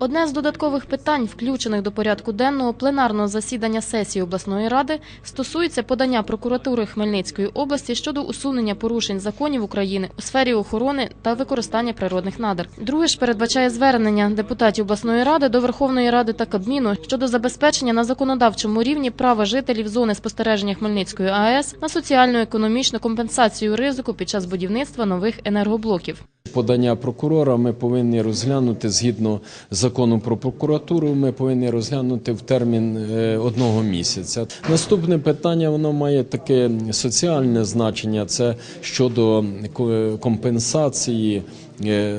Одне з додаткових питань, включених до порядку денного пленарного засідання сесії обласної ради, стосується подання прокуратури Хмельницької області щодо усунення порушень законів України у сфері охорони та використання природних надр. Друге ж передбачає звернення депутатів обласної ради до Верховної Ради та Кабміну щодо забезпечення на законодавчому рівні права жителів зони спостереження Хмельницької АЕС на соціальну економічну компенсацію ризику під час будівництва нових енергоблоків. Подання прокурора ми повинні розглянути згідно закону про прокуратуру. Ми повинні розглянути в термін е, одного місяця. Наступне питання воно має таке соціальне значення. Це щодо компенсації е,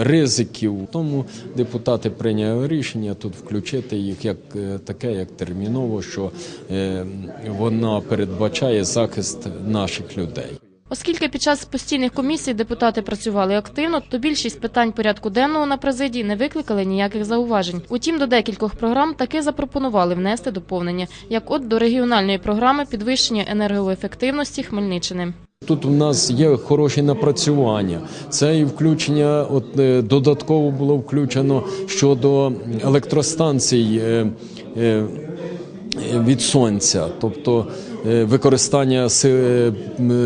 ризиків. Тому депутати прийняли рішення тут включити їх як е, таке, як терміново, що вона передбачає захист наших людей. Оскільки під час постійних комісій депутати працювали активно, то більшість питань порядку денного на президії не викликали ніяких зауважень. Утім, до декількох програм таки запропонували внести доповнення, як от до регіональної програми підвищення енергоефективності Хмельниччини. Тут у нас є хороші напрацювання. Це і включення, от е, додатково було включено щодо електростанцій е, е, від сонця, тобто використання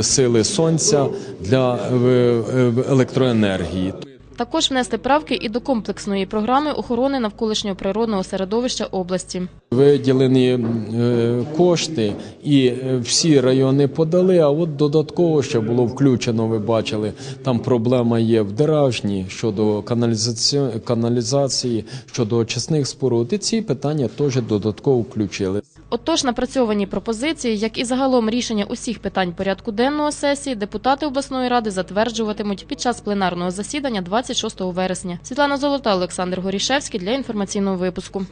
сили сонця для е, е, електроенергії. Також внести правки і до комплексної програми охорони навколишнього природного середовища області. Виділені е, кошти, і е, всі райони подали. А от додатково ще було включено. Ви бачили, там проблема є в Деражні щодо каналізації, каналізації щодо очисних споруд. І ці питання теж додатково включили. Отож, напрацьовані пропозиції, як і загалом рішення усіх питань порядку денного сесії, депутати обласної ради затверджуватимуть під час пленарного засідання 26 вересня. Світлана Золота, Олександр Горішевський для інформаційного випуску.